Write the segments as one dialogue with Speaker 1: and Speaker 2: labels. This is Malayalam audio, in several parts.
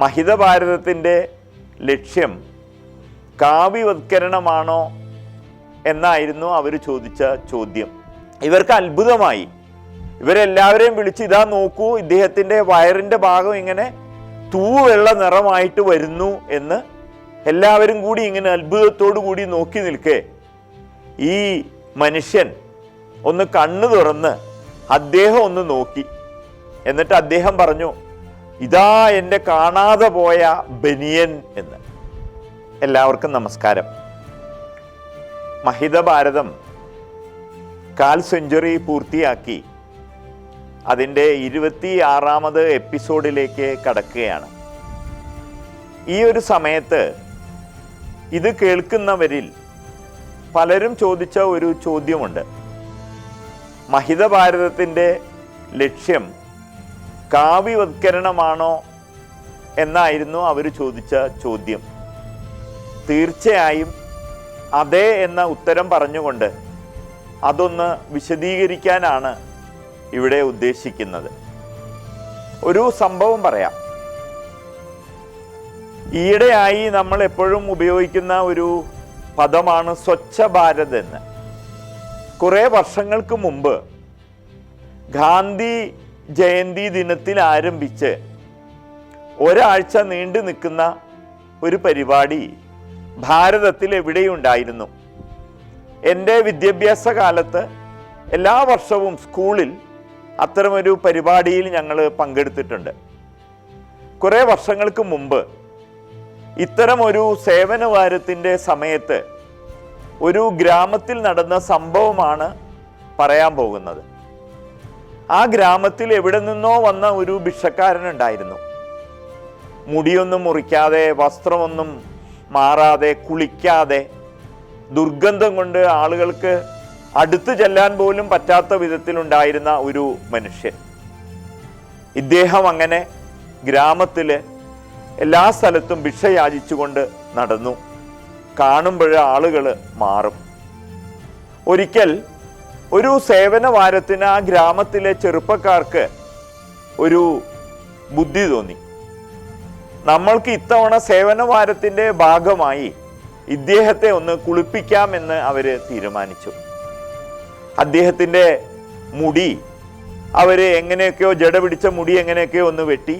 Speaker 1: മഹിത ഭാരതത്തിന്റെ ലക്ഷ്യം കാവ്യവത്കരണമാണോ എന്നായിരുന്നു അവർ ചോദിച്ച ചോദ്യം. ഇവർക്ക് അത്ഭുതമായി. ഇവരെല്ലാവരെയും വിളിച്ച് ഇതാ നോക്കൂ ഇദ്ദേഹത്തിന്റെ വയറിന്റെ ഭാഗം ഇങ്ങനെ തൂവെള്ള നിറമായിട്ട് വരുന്നു എന്ന് എല്ലാവരും കൂടി ഇങ്ങനെ അത്ഭുതത്തോടു കൂടി നോക്കി നിൽക്കേ. ഈ മനുഷ്യൻ ഒന്ന് കണ്ണു തുറന്ന് അദ്ദേഹം ഒന്ന് നോക്കി. എന്നിട്ട് അദ്ദേഹം പറഞ്ഞു ഇതാ എന്റെ കാണാതെ പോയ ബനിയൻ എന്ന്. എല്ലാവർക്കും നമസ്കാരം. മഹിത ഭാരതം കാൽ സെഞ്ചുറി പൂർത്തിയാക്കി അതിന്റെ ഇരുപത്തി ആറാമത് എപ്പിസോഡിലേക്ക് കടക്കുകയാണ്. ഈ ഒരു സമയത്ത് ഇത് കേൾക്കുന്നവരിൽ പലരും ചോദിച്ച ഒരു ചോദ്യമുണ്ട്. മഹിത ഭാരതത്തിന്റെ ലക്ഷ്യം കാവ്യവത്കരണമാണോ എന്നായിരുന്നു അവർ ചോദിച്ച ചോദ്യം. തീർച്ചയായും അതെ എന്ന ഉത്തരം പറഞ്ഞുകൊണ്ട് അതൊന്ന് വിശദീകരിക്കാനാണ് ഇവിടെ ഉദ്ദേശിക്കുന്നത്. ഒരു സംഭവം പറയാം. ഈയിടെയായി നമ്മൾ എപ്പോഴും ഉപയോഗിക്കുന്ന ഒരു പദമാണ് സ്വച്ഛ ഭാരത് എന്ന്. കുറേ വർഷങ്ങൾക്ക് മുമ്പ് ഗാന്ധി ജയന്തി ദിനത്തിൽ ആരംഭിച്ച് ഒരാഴ്ച നീണ്ടു നിൽക്കുന്ന ഒരു പരിപാടി ഭാരതത്തിൽ എവിടെയുണ്ടായിരുന്നു? എന്റെ വിദ്യാഭ്യാസ കാലത്ത് എല്ലാ വർഷവും സ്കൂളിൽ അത്തരമൊരു പരിപാടിയിൽ ഞങ്ങൾ പങ്കെടുത്തിട്ടുണ്ട്. കുറേ വർഷങ്ങൾക്ക് മുമ്പ് ഇത്തരമൊരു സേവനവാരത്തിന്റെ സമയത്ത് ഒരു ഗ്രാമത്തിൽ നടന്ന സംഭവമാണ് പറയാൻ പോകുന്നത്. ആ ഗ്രാമത്തിൽ എവിടെ നിന്നോ വന്ന ഒരു ഭിക്ഷക്കാരനുണ്ടായിരുന്നു. മുടിയൊന്നും മുറിക്കാതെ വസ്ത്രമൊന്നും മാറാതെ കുളിക്കാതെ ദുർഗന്ധം കൊണ്ട് ആളുകൾക്ക് അടുത്തു ചെല്ലാൻ പോലും പറ്റാത്ത വിധത്തിലുണ്ടായിരുന്ന ഒരു മനുഷ്യൻ. ഇദ്ദേഹം അങ്ങനെ ഗ്രാമത്തിൽ എല്ലാ സ്ഥലത്തും ഭിക്ഷ യാചിച്ചുകൊണ്ട് നടന്നു. കാണുമ്പോഴ ആളുകൾ മാറും. ഒരിക്കൽ ഒരു സേവന വാരത്തിന് ആ ഗ്രാമത്തിലെ ചെറുപ്പക്കാർക്ക് ഒരു ബുദ്ധി തോന്നി. നമ്മൾക്ക് ഇത്തവണ സേവന വാരത്തിന്റെ ഭാഗമായി ഇദ്ദേഹത്തെ ഒന്ന് കുളിപ്പിക്കാമെന്ന് അവർ തീരുമാനിച്ചു. അദ്ദേഹത്തിന്റെ മുടി അവർ എങ്ങനെയൊക്കെയോ ജട പിടിച്ച മുടി എങ്ങനെയൊക്കെയോ ഒന്ന് വെട്ടി.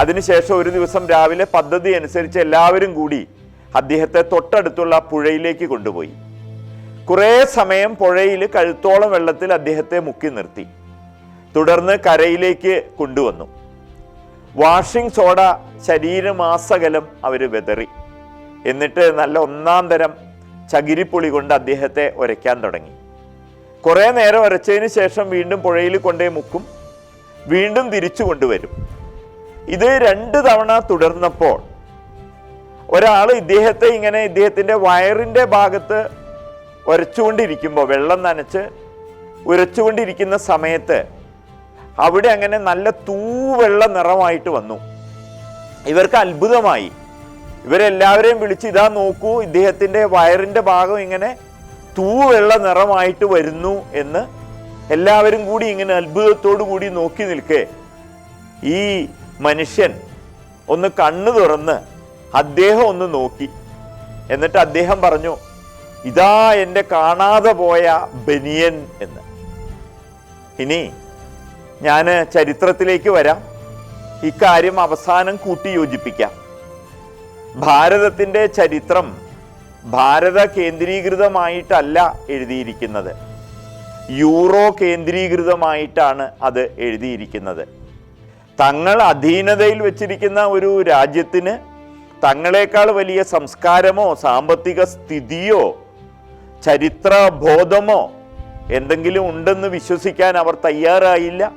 Speaker 1: അതിനുശേഷം ഒരു ദിവസം രാവിലെ പദ്ധതി അനുസരിച്ച് എല്ലാവരും കൂടി അദ്ദേഹത്തെ തൊട്ടടുത്തുള്ള പുഴയിലേക്ക് കൊണ്ടുപോയി. കുറേ സമയം പുഴയിൽ കഴുത്തോളം വെള്ളത്തിൽ അദ്ദേഹത്തെ മുക്കി നിർത്തി. തുടർന്ന് കരയിലേക്ക് കൊണ്ടുവന്നു. വാഷിംഗ് സോഡ ശരീരമാസകലം അവർ വെതറി. എന്നിട്ട് നല്ല ഒന്നാം തരം ചകിരിപ്പൊളി കൊണ്ട് അദ്ദേഹത്തെ ഉരയ്ക്കാൻ തുടങ്ങി. കുറേ നേരം ഉരച്ചതിന് ശേഷം വീണ്ടും പുഴയിൽ കൊണ്ടേ മുക്കും. വീണ്ടും തിരിച്ചു കൊണ്ടുവരും. ഇത് രണ്ട് തവണ തുടർന്നപ്പോൾ ഒരാൾ ഇദ്ദേഹത്തെ ഇങ്ങനെ ഇദ്ദേഹത്തിന്റെ വയറിന്റെ ഭാഗത്ത് ഉരച്ചുകൊണ്ടിരിക്കുമ്പോൾ വെള്ളം നനച്ച് ഉരച്ചുകൊണ്ടിരിക്കുന്ന സമയത്ത് അവിടെ അങ്ങനെ നല്ല തൂവെള്ള നിറമായിട്ട് വന്നു. ഇവർക്ക് അത്ഭുതമായി. ഇവരെല്ലാവരെയും വിളിച്ച് ഇതാ നോക്കൂ ഇദ്ദേഹത്തിന്റെ വയറിന്റെ ഭാഗം ഇങ്ങനെ തൂവെള്ള നിറമായിട്ട് വരുന്നു എന്ന് എല്ലാവരും കൂടി ഇങ്ങനെ അത്ഭുതത്തോടു കൂടി നോക്കി നിൽക്കേ. ഈ മനുഷ്യൻ ഒന്ന് കണ്ണു തുറന്ന് അദ്ദേഹം ഒന്ന് നോക്കി. എന്നിട്ട് അദ്ദേഹം പറഞ്ഞു ഇതാ എന്റെ കാണാതെ പോയ ബനിയൻ എന്ന്. ഇനി ഞാൻ ചരിത്രത്തിലേക്ക് വരാം. ഇക്കാര്യം അവസാനം കൂട്ടി യോജിപ്പിക്കാം. ഭാരതത്തിന്റെ ചരിത്രം ഭാരത കേന്ദ്രീകൃതമായിട്ടല്ല എഴുതിയിരിക്കുന്നത്. യൂറോ കേന്ദ്രീകൃതമായിട്ടാണ് അത് എഴുതിയിരിക്കുന്നത്. തങ്ങൾ അധീനതയിൽ വച്ചിരിക്കുന്ന ഒരു രാജ്യത്തിന് തങ്ങളെക്കാൾ വലിയ സംസ്കാരമോ സാമ്പത്തിക സ്ഥിതിയോ ചരിത്ര ബോധമോ എന്തെങ്കിലും ഉണ്ടെന്ന് വിശ്വസിക്കാൻ അവർ തയ്യാറായില്ല.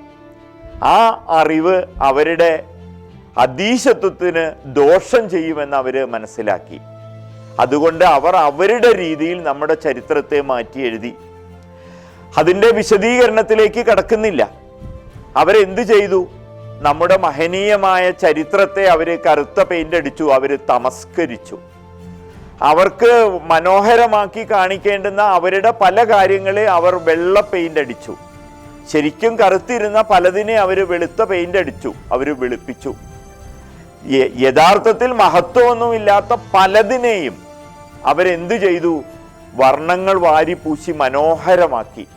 Speaker 1: ആ അറിവ് അവരുടെ അതീശത്വത്തിന് ദോഷം ചെയ്യുമെന്ന് അവർ മനസ്സിലാക്കി. അതുകൊണ്ട് അവർ അവരുടെ രീതിയിൽ നമ്മുടെ ചരിത്രത്തെ മാറ്റി എഴുതി. അതിന്റെ വിശദീകരണത്തിലേക്ക് കടക്കുന്നില്ല. അവരെന്ത് ചെയ്തു? നമ്മുടെ മഹനീയമായ ചരിത്രത്തെ അവർ കറുത്ത പെയിന്റ് അടിച്ചു അവർ തമസ്കരിച്ചു. അവർക്ക് മനോഹരമാക്കി കാണിക്കേണ്ടുന്ന അവരുടെ പല കാര്യങ്ങളെ അവർ വെള്ള പെയിന്റ് അടിച്ചു. ശരിക്കും കറുത്തിരുന്ന പലതിനെ അവർ വെളുത്ത പെയിന്റ് അടിച്ചു. അവർ വെളുപ്പിച്ചു. യഥാർത്ഥത്തിൽ മഹത്വമൊന്നുമില്ലാത്ത പലതിനെയും അവരെന്തു ചെയ്തു? വർണങ്ങൾ വാരിപ്പൂശി മനോഹരമാക്കി.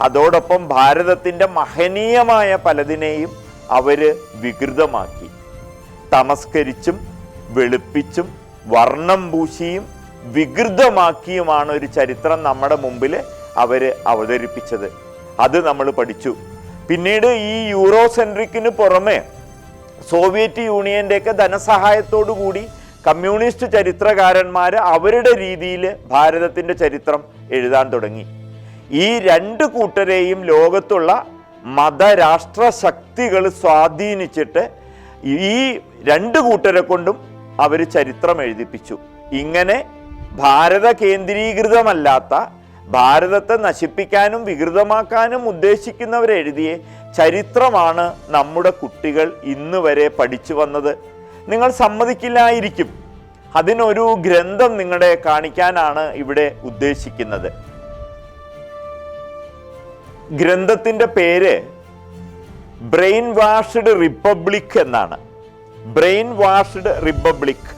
Speaker 1: അതോടൊപ്പം ഭാരതത്തിന്റെ മഹനീയമായ പലതിനെയും അവർ വികൃതമാക്കി. തമസ്കരിച്ചും വെളുപ്പിച്ചും വർണം പൂശിയും വികൃതമാക്കിയുമാണ് ഒരു ചരിത്രം നമ്മുടെ മുമ്പിൽ അവർ അവതരിപ്പിച്ചത്. അത് നമ്മൾ പഠിച്ചു. പിന്നീട് ഈ യൂറോ സെൻട്രിക്കിന് പുറമെ സോവിയറ്റ് യൂണിയന്റെയൊക്കെ ധനസഹായത്തോടു കൂടി കമ്മ്യൂണിസ്റ്റ് ചരിത്രകാരന്മാർ അവരുടെ രീതിയിൽ ഭാരതത്തിന്റെ ചരിത്രം എഴുതാൻ തുടങ്ങി. ഈ രണ്ട് കൂട്ടരെയും ലോകത്തുള്ള മതരാഷ്ട്ര ശക്തികൾ സ്വാധീനിച്ചിട്ട് ഈ രണ്ട് കൂട്ടരെ കൊണ്ടും അവർ ചരിത്രം എഴുതിപ്പിച്ചു. ഇങ്ങനെ ഭാരത കേന്ദ്രീകൃതമല്ലാത്ത ഭാരതത്തെ നശിപ്പിക്കാനും വികൃതമാക്കാനും ഉദ്ദേശിക്കുന്നവരെഴുതിയ ചരിത്രമാണ് നമ്മുടെ കുട്ടികൾ ഇന്ന് വരെ പഠിച്ചു വന്നത്. നിങ്ങൾ സമ്മതിക്കില്ലായിരിക്കും. അതിനൊരു ഗ്രന്ഥം നിങ്ങളെ കാണിക്കാനാണ് ഇവിടെ ഉദ്ദേശിക്കുന്നത്. ഗ്രന്ഥത്തിന്റെ പേര് ബ്രെയിൻ വാഷ്ഡ് റിപ്പബ്ലിക് എന്നാണ്. Brain washed republic.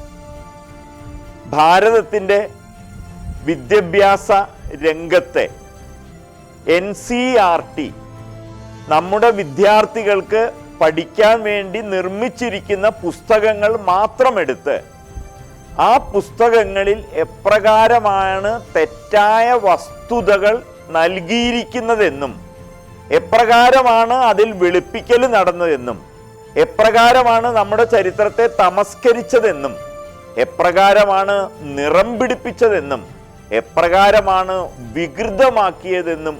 Speaker 1: ഭാരതത്തിന്റെ വിദ്യാഭ്യാസ രംഗത്തെ എൻ സി ആർ ടി നമ്മുടെ വിദ്യാർത്ഥികൾക്ക് പഠിക്കാൻ വേണ്ടി നിർമ്മിച്ചിരിക്കുന്ന പുസ്തകങ്ങൾ മാത്രമെടുത്ത് ആ പുസ്തകങ്ങളിൽ എപ്രകാരമാണ് തെറ്റായ വസ്തുതകൾ നൽകിയിരിക്കുന്നതെന്നും എപ്രകാരമാണ് അതിൽ വെളുപ്പിക്കൽ നടന്നതെന്നും എപ്രകാരമാണ് നമ്മുടെ ചരിത്രത്തെ തമസ്കരിച്ചതെന്നും എപ്രകാരമാണ് നിറം പിടിപ്പിച്ചതെന്നും എപ്രകാരമാണ് വികൃതമാക്കിയതെന്നും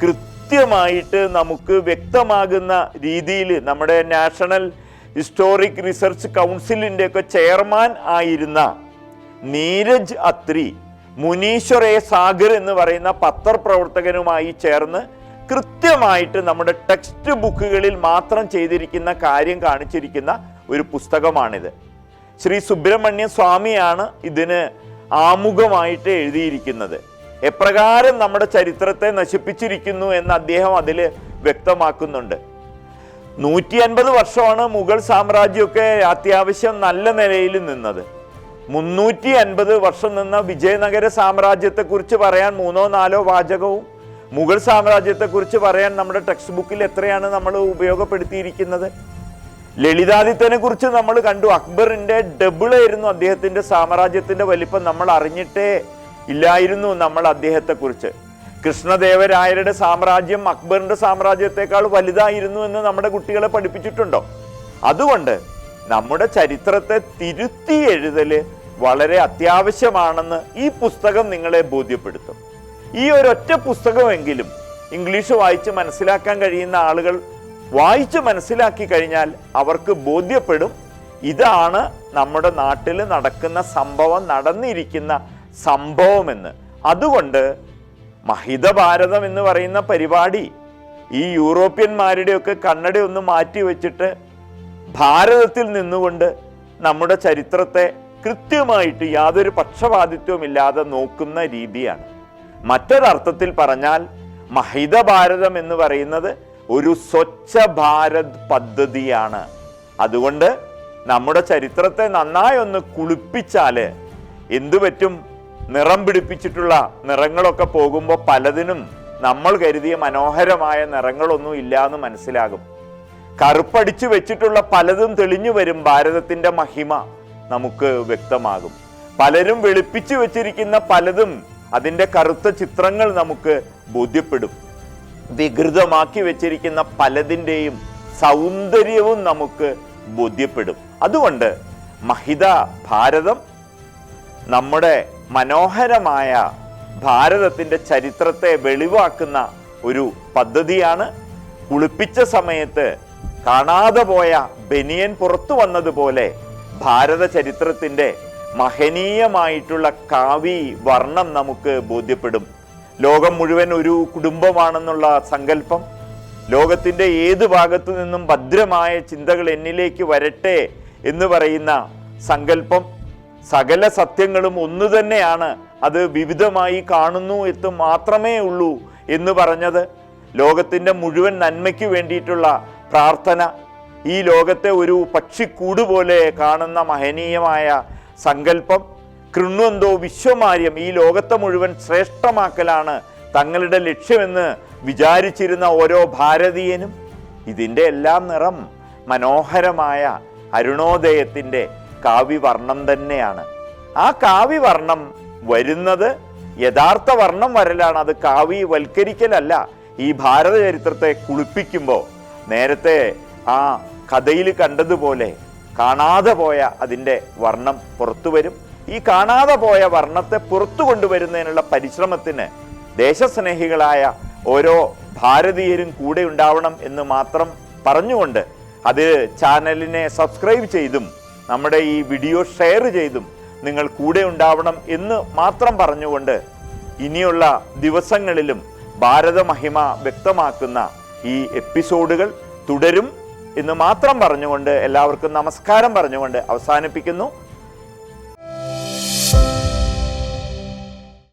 Speaker 1: കൃത്യമായിട്ട് നമുക്ക് വ്യക്തമാകുന്ന രീതിയിൽ നമ്മുടെ നാഷണൽ ഹിസ്റ്റോറിക് റിസർച്ച് കൗൺസിലിന്റെ ഒക്കെ ചെയർമാൻ ആയിരുന്ന നീരജ് അത്രി മുനീശ്വർ എ സാഗർ എന്ന് പറയുന്ന പത്രപ്രവർത്തകനുമായി ചേർന്ന് കൃത്യമായിട്ട് നമ്മുടെ ടെക്സ്റ്റ് ബുക്കുകളിൽ മാത്രം ചെയ്തിരിക്കുന്ന കാര്യം കാണിച്ചിരിക്കുന്ന ഒരു പുസ്തകമാണിത്. ശ്രീ സുബ്രഹ്മണ്യ സ്വാമിയാണ് ഇതിന് ആമുഖമായിട്ട് എഴുതിയിരിക്കുന്നത്. എപ്രകാരം നമ്മുടെ ചരിത്രത്തെ നശിപ്പിച്ചിരിക്കുന്നു എന്ന് അദ്ദേഹം അതിൽ വ്യക്തമാക്കുന്നുണ്ട്. നൂറ്റി അൻപത് വർഷമാണ് മുഗൾ സാമ്രാജ്യമൊക്കെ അത്യാവശ്യം നല്ല നിലയിൽ നിന്നത്. മുന്നൂറ്റി അൻപത് വർഷം നിന്ന വിജയനഗര സാമ്രാജ്യത്തെക്കുറിച്ച് പറയാൻ മൂന്നോ നാലോ വാചകവും മുഗൾ സാമ്രാജ്യത്തെക്കുറിച്ച് പറയാൻ നമ്മുടെ ടെക്സ്റ്റ് ബുക്കിൽ എത്രയാണ് നമ്മൾ ഉപയോഗപ്പെടുത്തിയിരിക്കുന്നത്? ലളിതാദിത്യനെ കുറിച്ച് നമ്മൾ കണ്ടു. അക്ബറിന്റെ ഡബിൾ ആയിരുന്നു അദ്ദേഹത്തിന്റെ സാമ്രാജ്യത്തിന്റെ വലിപ്പം. നമ്മൾ അറിഞ്ഞിട്ടേ ഇല്ലായിരുന്നു നമ്മൾ അദ്ദേഹത്തെ കുറിച്ച് കൃഷ്ണദേവരായരുടെ സാമ്രാജ്യം അക്ബറിന്റെ സാമ്രാജ്യത്തെക്കാൾ വലുതായിരുന്നു എന്ന് നമ്മുടെ കുട്ടികളെ പഠിപ്പിച്ചിട്ടുണ്ടോ? അതുകൊണ്ട് നമ്മുടെ ചരിത്രത്തെ തിരുത്തി എഴുതൽ വളരെ അത്യാവശ്യമാണെന്ന് ഈ പുസ്തകം നിങ്ങളെ ബോധ്യപ്പെടുത്തും. ഈ ഒരൊറ്റ പുസ്തകമെങ്കിലും ഇംഗ്ലീഷ് വായിച്ച് മനസ്സിലാക്കാൻ കഴിയുന്ന ആളുകൾ വായിച്ച് മനസ്സിലാക്കി കഴിഞ്ഞാൽ അവർക്ക് ബോധ്യപ്പെടും. ഇതാണ് നമ്മുടെ നാട്ടിൽ നടക്കുന്ന സംഭവം നടന്നിരിക്കുന്ന സംഭവമെന്ന്. അതുകൊണ്ട് മഹിത ഭാരതം എന്ന് പറയുന്ന പരിപാടി ഈ യൂറോപ്യന്മാരുടെയൊക്കെ കണ്ണട ഒന്ന് മാറ്റി വെച്ചിട്ട് ഭാരതത്തിൽ നിന്നുകൊണ്ട് നമ്മുടെ ചരിത്രത്തെ കൃത്യമായിട്ട് യാതൊരു പക്ഷപാതിത്വമില്ലാതെ നോക്കുന്ന രീതിയാണ്. മറ്റൊരർത്ഥത്തിൽ പറഞ്ഞാൽ മഹിത ഭാരതം എന്ന് പറയുന്നത് ഒരു സ്വച്ഛ ഭാരത് പദ്ധതിയാണ്. അതുകൊണ്ട് നമ്മുടെ ചരിത്രത്തെ നന്നായി ഒന്ന് കുളിപ്പിച്ചാൽ എന്തു പറ്റും? നിറം പിടിപ്പിച്ചിട്ടുള്ള നിറങ്ങളൊക്കെ പോകുമ്പോൾ പലതിനും നമ്മൾ കരുതിയ മനോഹരമായ നിറങ്ങളൊന്നും ഇല്ല എന്ന് മനസ്സിലാകും. കറുപ്പടിച്ചു വെച്ചിട്ടുള്ള പലതും തെളിഞ്ഞു വരും ഭാരതത്തിന്റെ മഹിമ നമുക്ക് വ്യക്തമാകും. പലരും വെളുപ്പിച്ചു വെച്ചിരിക്കുന്ന പലതും അതിന്റെ കറുത്ത ചിത്രങ്ങൾ നമുക്ക് ബോധ്യപ്പെടും. വികൃതമാക്കി വെച്ചിരിക്കുന്ന പലതിന്റെയും സൗന്ദര്യവും നമുക്ക് ബോധ്യപ്പെടും. അതുകൊണ്ട് മഹിത ഭാരതം നമ്മുടെ മനോഹരമായ ഭാരതത്തിന്റെ ചരിത്രത്തെ വെളിവാക്കുന്ന ഒരു പദ്ധതിയാണ്. കുളിപ്പിച്ച സമയത്ത് കാണാതെ പോയ ബനിയൻ പുറത്തു വന്നതുപോലെ ഭാരത ചരിത്രത്തിന്റെ മഹനീയമായിട്ടുള്ള കാവി വർണം നമുക്ക് ബോധ്യപ്പെടും. ലോകം മുഴുവൻ ഒരു കുടുംബമാണെന്നുള്ള സങ്കല്പം. ലോകത്തിന്റെ ഏത് ഭാഗത്തു നിന്നും ഭദ്രമായ ചിന്തകൾ എന്നിലേക്ക് വരട്ടെ എന്ന് പറയുന്ന സങ്കല്പം. സകല സത്യങ്ങളും ഒന്നു തന്നെയാണ്. അത് വിവിധമായി കാണുന്നു എന്ന് മാത്രമേ ഉള്ളൂ എന്ന് പറഞ്ഞത് ലോകത്തിന്റെ മുഴുവൻ നന്മയ്ക്ക് വേണ്ടിയിട്ടുള്ള പ്രാർത്ഥന. ഈ ലോകത്തെ ഒരു പക്ഷിക്കൂട് പോലെ കാണുന്ന മഹനീയമായ സങ്കല്പം കൃണ്വന്തോ വിശ്വമാര്യം ഈ ലോകത്തെ മുഴുവൻ ശ്രേഷ്ഠമാക്കലാണ് തങ്ങളുടെ ലക്ഷ്യമെന്ന് വിചാരിച്ചിരുന്ന ഓരോ ഭാരതീയനും. ഇതിന്റെ എല്ലാം നിറം മനോഹരമായ അരുണോദയത്തിന്റെ കാവ്യവർണം തന്നെയാണ്. ആ കാവ്യവർണം വരുന്നത് യഥാർത്ഥ വർണം വരലാണ്. അത് കാവ്യവൽക്കരിക്കലല്ല ഈ ഭാരത ചരിത്രത്തെ കുളിപ്പിക്കുമ്പോൾ. നേരത്തെ ആ കഥയിൽ കണ്ടതുപോലെ കാണാതെ പോയ അതിന്റെ വർണം പുറത്തു വരും. ഈ കാണാതെ പോയ വർണത്തെ പുറത്തു കൊണ്ടുവരുന്നതിനുള്ള പരിശ്രമത്തിന് ദേശസ്നേഹികളായ ഓരോ ഭാരതീയരും കൂടെ ഉണ്ടാവണം എന്ന് മാത്രം പറഞ്ഞുകൊണ്ട് അത് ചാനലിനെ സബ്സ്ക്രൈബ് ചെയ്തും നമ്മുടെ ഈ വീഡിയോ ഷെയർ ചെയ്തും നിങ്ങൾ കൂടെ ഉണ്ടാവണം എന്ന് മാത്രം പറഞ്ഞുകൊണ്ട് ഇനിയുള്ള ദിവസങ്ങളിലും ഭാരതമഹിമ വ്യക്തമാക്കുന്ന ഈ എപ്പിസോഡുകൾ തുടരും. എന്ന് മാത്രം പറഞ്ഞുകൊണ്ട് എല്ലാവർക്കും നമസ്കാരം പറഞ്ഞുകൊണ്ട് അവസാനിപ്പിക്കുന്നു.